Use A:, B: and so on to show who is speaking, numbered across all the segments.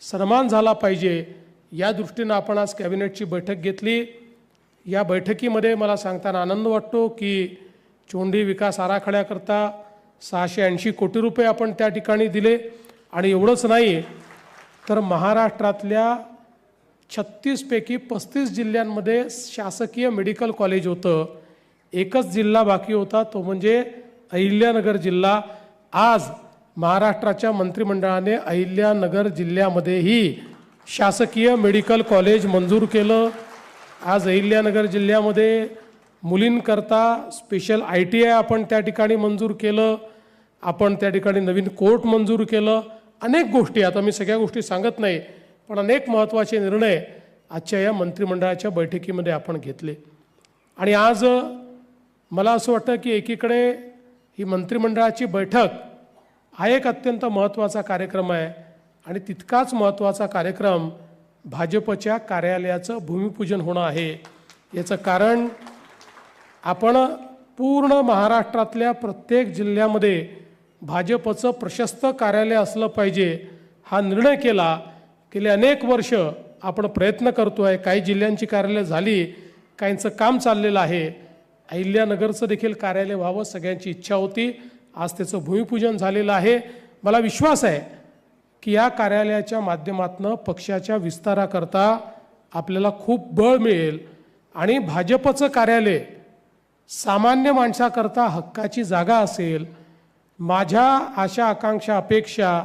A: सन्मान झाला पाहिजे या दृष्टीनं आपण आज कॅबिनेटची बैठक घेतली. या बैठकीमध्ये मला सांगताना आनंद वाटतो की चोंडी विकास आराखड्याकरता सहाशे ऐंशी कोटी रुपये आपण त्या ठिकाणी दिले. आणि एवढंच नाही तर महाराष्ट्रातल्या छत्तीसपैकी पस्तीस जिल्ह्यांमध्ये शासकीय मेडिकल कॉलेज होतं. एकच जिल्हा बाकी होता तो म्हणजे अहिल्यानगर जिल्हा. आज महाराष्ट्राच्या मंत्रिमंडळाने अहिल्यानगर जिल्ह्यामध्येही शासकीय मेडिकल कॉलेज मंजूर केलं. आज अहिल्यानगर जिल्ह्यामध्ये मुलींकरता स्पेशल आय टी आय आपण त्या ठिकाणी मंजूर केलं. आपण त्या ठिकाणी नवीन कोर्ट मंजूर केलं. अनेक गोष्टी आता मी सगळ्या गोष्टी सांगत नाही पण अनेक महत्त्वाचे निर्णय आजच्या या मंत्रिमंडळाच्या बैठकीमध्ये आपण घेतले. आणि आज मला असं वाटतं की एकीकडे ही मंत्रिमंडळाची बैठक हा एक अत्यंत महत्त्वाचा कार्यक्रम आहे आणि तितकाच महत्त्वाचा कार्यक्रम भाजपच्या कार्यालयाचं भूमिपूजन होणं आहे. याचं कारण आपण पूर्ण महाराष्ट्रातल्या प्रत्येक जिल्ह्यामध्ये भाजपचं प्रशस्त कार्यालय असलं पाहिजे हा निर्णय केला. गेले अनेक वर्ष आपण प्रयत्न करतो आहे. काही जिल्ह्यांची कार्यालय झाली काहींचं काम चाललेलं आहे. अहिल्यानगरचं देखील कार्यालय व्हावं सगळ्यांची इच्छा होती. आज त्याचं भूमिपूजन झालेलं आहे. मला विश्वास आहे की या कार्यालयाच्या माध्यमातून पक्षाच्या विस्ताराकरता आपल्याला खूप बळ मिळेल आणि भाजपचं कार्यालय सामान्य माणसाकरता हक्काची जागा असेल. माझ्या आशा आकांक्षा अपेक्षा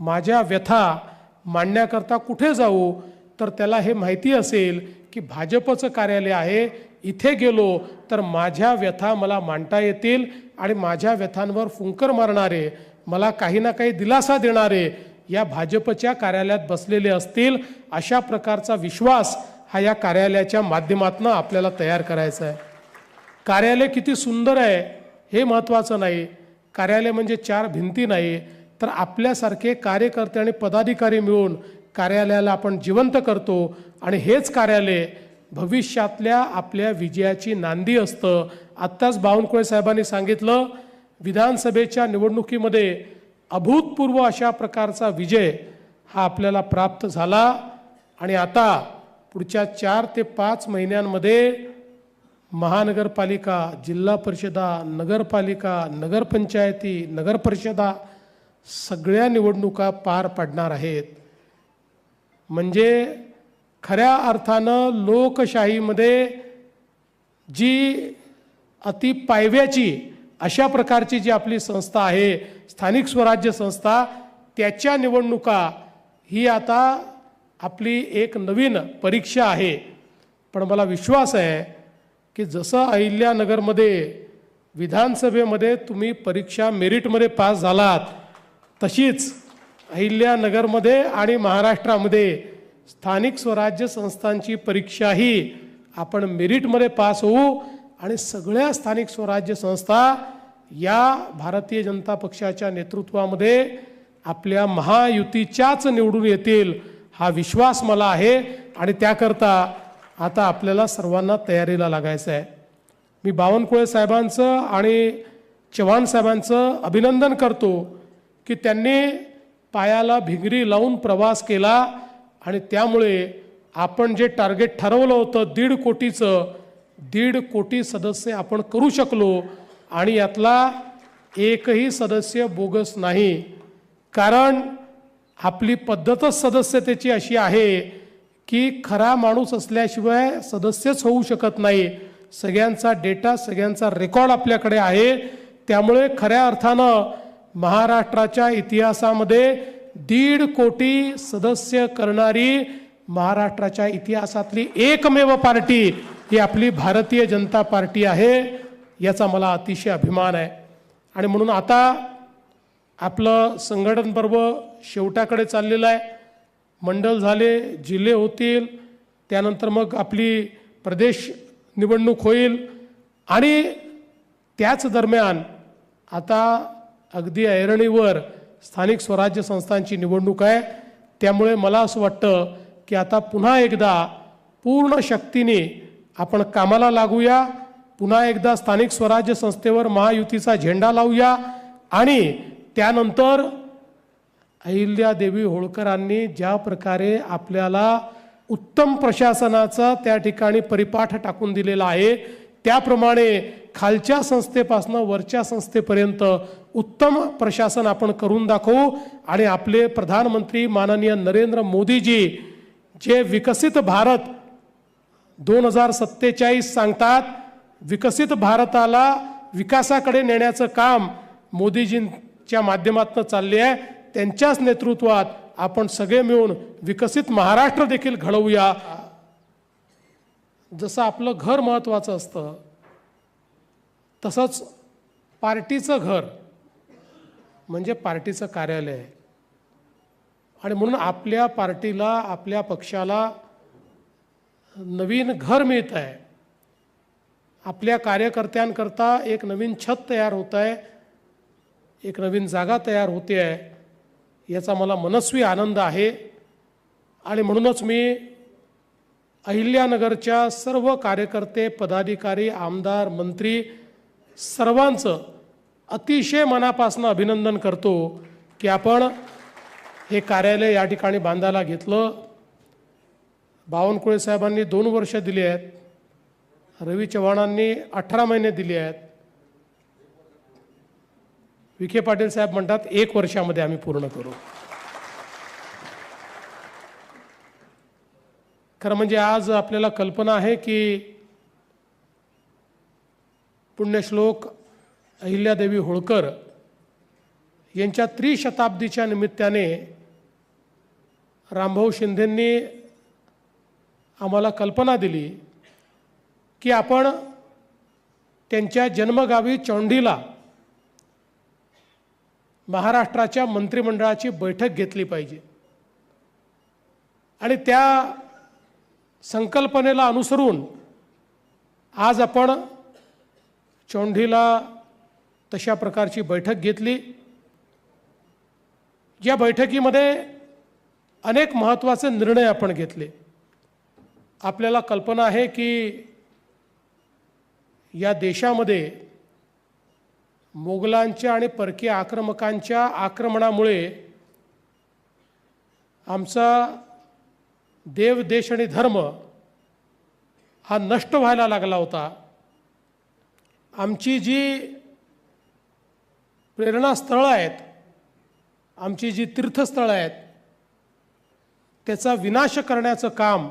A: माझ्या व्यथा मांडण्याकरता कुठे जाऊ तर त्याला हे माहिती असेल की भाजपचं कार्यालय आहे इथे गेलो तर माझ्या व्यथा मला मांडता येतील आणि माझ्या व्यथांवर फुंकर मारणारे मला काही ना काही दिलासा देणारे या भाजपच्या कार्यालयात बसलेले असतील अशा प्रकारचा विश्वास हा या कार्यालयाच्या माध्यमातून आपल्याला तयार करायचा आहे. कार्यालय किती सुंदर आहे हे महत्त्वाचं नाही. कार्यालय म्हणजे चार भिंती नाही तर आपल्यासारखे कार्यकर्ते आणि पदाधिकारी मिळून कार्यालयाला आपण जिवंत करतो आणि हेच कार्यालय भविष्यातल्या आपल्या विजयाची नांदी असतं. आत्ताच बावनकुळे साहेबांनी सांगितलं विधानसभेच्या निवडणुकीमध्ये अभूतपूर्व अशा प्रकारचा विजय हा आपल्याला प्राप्त झाला. आणि आता पुढच्या चार ते पाच महिन्यांमध्ये महानगरपालिका जिल्हा परिषदा नगरपालिका नगरपंचायती नगरपरिषदा सगळ्या निवडणुका पार पडणार आहेत. म्हणजे खऱ्या अर्थानं लोकशाहीमध्ये जी अति पायव्याची अशा प्रकारची जी आपली संस्था आहे स्थानिक स्वराज्य संस्था त्याच्या निवडणुका ही आता आपली एक नवीन परीक्षा आहे. पण मला विश्वास आहे की जसं अहिल्यानगरमध्ये विधानसभेमध्ये तुम्ही परीक्षा मेरिटमध्ये पास झालात तशीच अहिल्यानगरमध्ये आणि महाराष्ट्रामध्ये स्थानिक स्वराज्य संस्थांची परीक्षाही आपण मेरिटमध्ये पास होऊ आणि सगळ्या स्थानिक स्वराज्य संस्था या भारतीय जनता पक्षाच्या नेतृत्वामध्ये आपल्या महायुतीच्याच निवडून येतील हा विश्वास मला आहे. आणि त्याकरता आता आपल्याला सर्वांना तयारीला लागायचं आहे. मी बावनकुळे साहेबांचं आणि चव्हाण साहेबांचं अभिनंदन करतो की त्यांनी पायाला भिंगरी लावून प्रवास केला. आणि त्यामुळे आपण जे टार्गेट ठरवलं होतं दीड कोटीचं दीड कोटी सदस्य आपण करू शकलो आणि यातला एकही सदस्य बोगस नाही. कारण आपली पद्धतच सदस्यतेची अशी आहे की खरा माणूस असल्याशिवाय सदस्यच होऊ शकत नाही. सगळ्यांचा डेटा सगळ्यांचा रेकॉर्ड आपल्याकडे आहे. त्यामुळे खऱ्या अर्थानं महाराष्ट्राच्या इतिहासामध्ये दीड कोटी सदस्य करणारी महाराष्ट्राच्या इतिहासातली एकमेव पार्टी ही आपली भारतीय जनता पार्टी आहे याचा मला अतिशय अभिमान आहे. आणि म्हणून आता आपलं संघटन पर्व शेवटाकडे चाललेलं आहे. मंडल झाले जिल्हे होतील त्यानंतर मग आपली प्रदेश निवडणूक होईल. आणि त्याच दरम्यान आता अगदी ऐरणीवर स्थानिक स्वराज्य संस्थांची निवडणूक आहे. त्यामुळे मला असं वाटतं की आता पुन्हा एकदा पूर्ण शक्तीने आपण कामाला लागूया. पुन्हा एकदा स्थानिक स्वराज्य संस्थेवर महायुतीचा झेंडा लावूया. आणि त्यानंतर अहिल्यादेवी होळकरांनी ज्या प्रकारे आपल्याला उत्तम प्रशासनाचा त्या ठिकाणी परिपाठ टाकून दिलेला आहे त्याप्रमाणे खालच्या संस्थेपासनं वरच्या संस्थेपर्यंत उत्तम प्रशासन आपण करून दाखवू. आणि आपले प्रधानमंत्री माननीय नरेंद्र मोदीजी जे विकसित भारत दोन हजार सत्तेचाळीस सांगतात विकसित भारताला विकासाकडे नेण्याचं काम मोदीजींच्या माध्यमातून चालले आहे त्यांच्याच नेतृत्वात आपण सगळे मिळून विकसित महाराष्ट्र देखील घडवूया. जसं आपलं घर महत्त्वाचं असतं तसंच पार्टीचं घर म्हणजे पार्टीचं कार्यालय. आहे आणि म्हणून आपल्या पार्टीला आपल्या पक्षाला नवीन घर मिळत आहे आपल्या कार्यकर्त्यांकरता एक नवीन छत तयार होत आहे एक नवीन जागा तयार होते आहे याचा मला मनस्वी आनंद आहे. आणि म्हणूनच मी अहिल्यानगरच्या सर्व कार्यकर्ते पदाधिकारी आमदार मंत्री सर्वांचं अतिशय मनापासून अभिनंदन करतो की आपण हे कार्यालय या ठिकाणी बांधायला घेतलं. बावनकुळे साहेबांनी दोन वर्ष दिली आहेत. रवी चव्हाणांनी अठरा महिने दिली आहेत. विखे पाटील साहेब म्हणतात एक वर्षामध्ये आम्ही पूर्ण करू. खरं म्हणजे आज आपल्याला कल्पना आहे की पुण्यश्लोक अहिल्यादेवी होळकर यांच्या त्रिशताब्दीच्या निमित्ताने रामभाऊ शिंदेंनी आम्हाला कल्पना दिली की आपण त्यांच्या जन्मगावी चौंडीला महाराष्ट्राच्या मंत्रिमंडळाची बैठक घेतली पाहिजे. आणि त्या संकल्पनेला अनुसरून आज आपण चौंढीला तशा प्रकारची बैठक घेतली. या बैठकीमध्ये अनेक महत्त्वाचे निर्णय आपण घेतले. आपल्याला कल्पना आहे की या देशामध्ये मोगलांच्या आणि परकीय आक्रमकांच्या आक्रमणामुळे आमचा देव देश आणि धर्म हा नष्ट व्हायला लागला होता. आमची जी प्रेरणास्थळं आहेत आमची जी तीर्थस्थळं आहेत त्याचा विनाश करण्याचं काम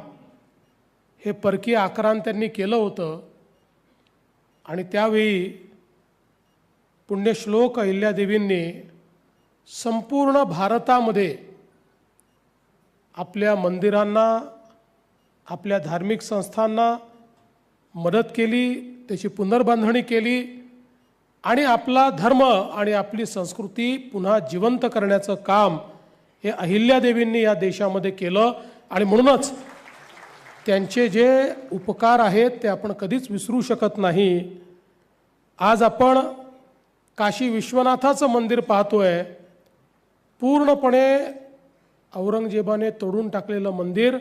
A: हे परकीय आक्रांत्यांनी केलं होतं. आणि त्यावेळी पुण्यश्लोक अहिल्यादेवींनी संपूर्ण भारतामध्ये आपल्या मंदिरांना आपल्या धार्मिक संस्थांना मदत केली. त्याची पुनर्बांधणी केली आणि आपला धर्म आणि आपली संस्कृती पुन्हा जिवंत करण्याचं काम हे अहिल्यादेवींनी या देशामध्ये केलं. आणि म्हणूनच त्यांचे जे उपकार आहेत ते आपण कधीच विसरू शकत नाही. आज आपण काशी विश्वनाथाचं मंदिर पाहतोय. पूर्णपणे औरंगजेबाने तोडून टाकलेलं मंदिर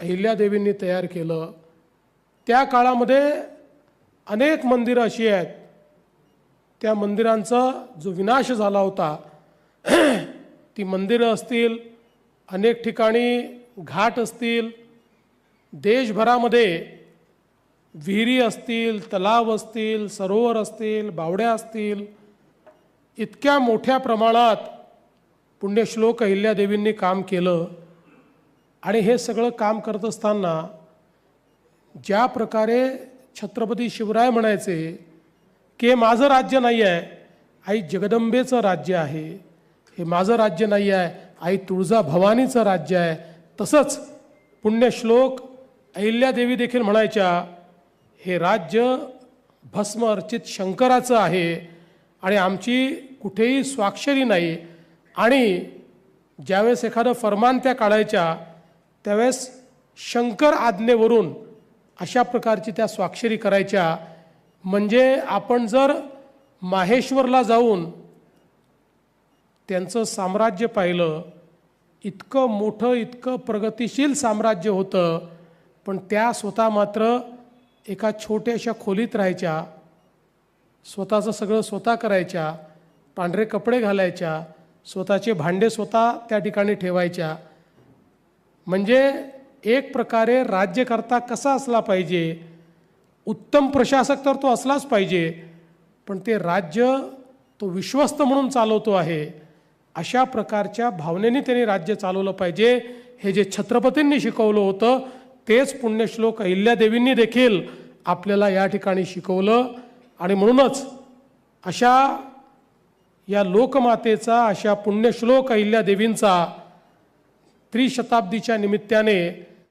A: अहिल्यादेवींनी तयार केलं. त्या काळामध्ये अनेक मंदिरं अशी आहेत. त्या मंदिरांचा जो विनाश झाला होता ती मंदिरं असतील अनेक ठिकाणी घाट असतील देशभरामध्ये विहिरी असतील तलाव असतील सरोवर असतील बावड्या असतील इतक्या मोठ्या प्रमाणात पुण्यश्लोक अहिल्यादेवींनी काम केलं. आणि हे सगळं काम करत असताना ज्या प्रकारे छत्रपती शिवराय म्हणायचे की हे माझं राज्य नाही आहे आई जगदंबेचं राज्य आहे. हे माझं राज्य नाही आहे आई तुळजा भवानीचं राज्य आहे. तसंच पुण्यश्लोक अहिल्यादेवी देखील म्हणायच्या हे राज्य भस्म अर्चित शंकराचं आहे आणि आमची कुठेही स्वाक्षरी नाही. आणि ज्यावेळेस एखादं फरमान त्या काढायच्या त्यावेळेस शंकर आज्ञेवरून अशा प्रकारची त्या स्वाक्षरी करायच्या. म्हणजे आपण जर माहेश्वरला जाऊन त्यांचं साम्राज्य पाहिलं इतकं मोठं इतकं प्रगतिशील साम्राज्य होतं पण त्या स्वतः मात्र एका छोट्याशा खोलीत राहायच्या. स्वतःचं सगळं स्वतः करायच्या पांढरे कपडे घालायच्या स्वतःचे भांडे स्वतः त्या ठिकाणी ठेवायच्या. म्हणजे एक प्रकारे राज्यकर्ता कसा असला पाहिजे उत्तम प्रशासक तर तो असलाच पाहिजे पण ते राज्य तो विश्वस्त म्हणून चालवतो आहे अशा प्रकारच्या भावनेने त्यांनी राज्य चालवलं पाहिजे. हे जे छत्रपतींनी शिकवलं होतं तेच पुण्यश्लोक अहिल्यादेवींनी देखील आपल्याला या ठिकाणी शिकवलं. आणि म्हणूनच अशा या लोकमातेचा अशा पुण्यश्लोक अहिल्यादेवींचा त्रिशताब्दीच्या निमित्ताने